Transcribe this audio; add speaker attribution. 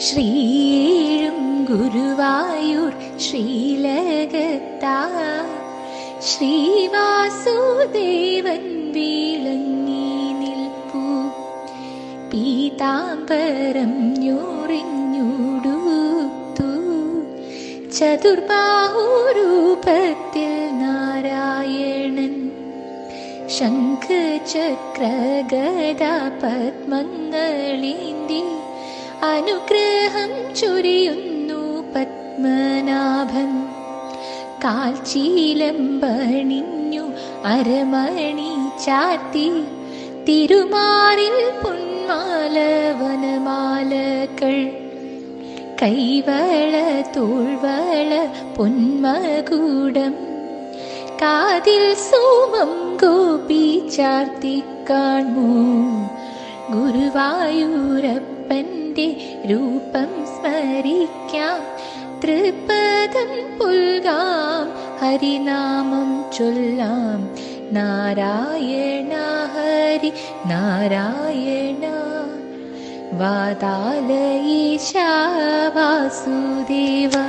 Speaker 1: ശ്രീയേഴും ഗുരുവായൂർ ശ്രീലകത്താ ശ്രീവാസുദേവൻ വീളങ്ങി നിൽപ്പൂ. പീതാംബരം ഞൊറിഞ്ഞുടുത്തു. ചതുർബാഹുരൂപത്തിൽ നാരായണൻ. ശംഖചക്രഗദ പത്മങ്ങളേന്തി അനുഗ്രഹം ചൊരിയുന്നു പത്മനാഭൻ. കാൽച്ചീലമ്പണിഞ്ഞു അരമണി ചാത്തി തിരുമാറിൽ പൊന്മാല വനമാലകൾ. കൈവള തോൾവള പൊന്മകൂടം. കാതിൽ സോമം ഗോപി ചാർത്തി കാണൂ ഗുരുവായൂരപ്പന്റെ रूपं स्मरिक्यां त्रिपदं पुल्गां हरिनामं चुल्लां नारायण हरि नारायण वातालयीशा वासुदेवा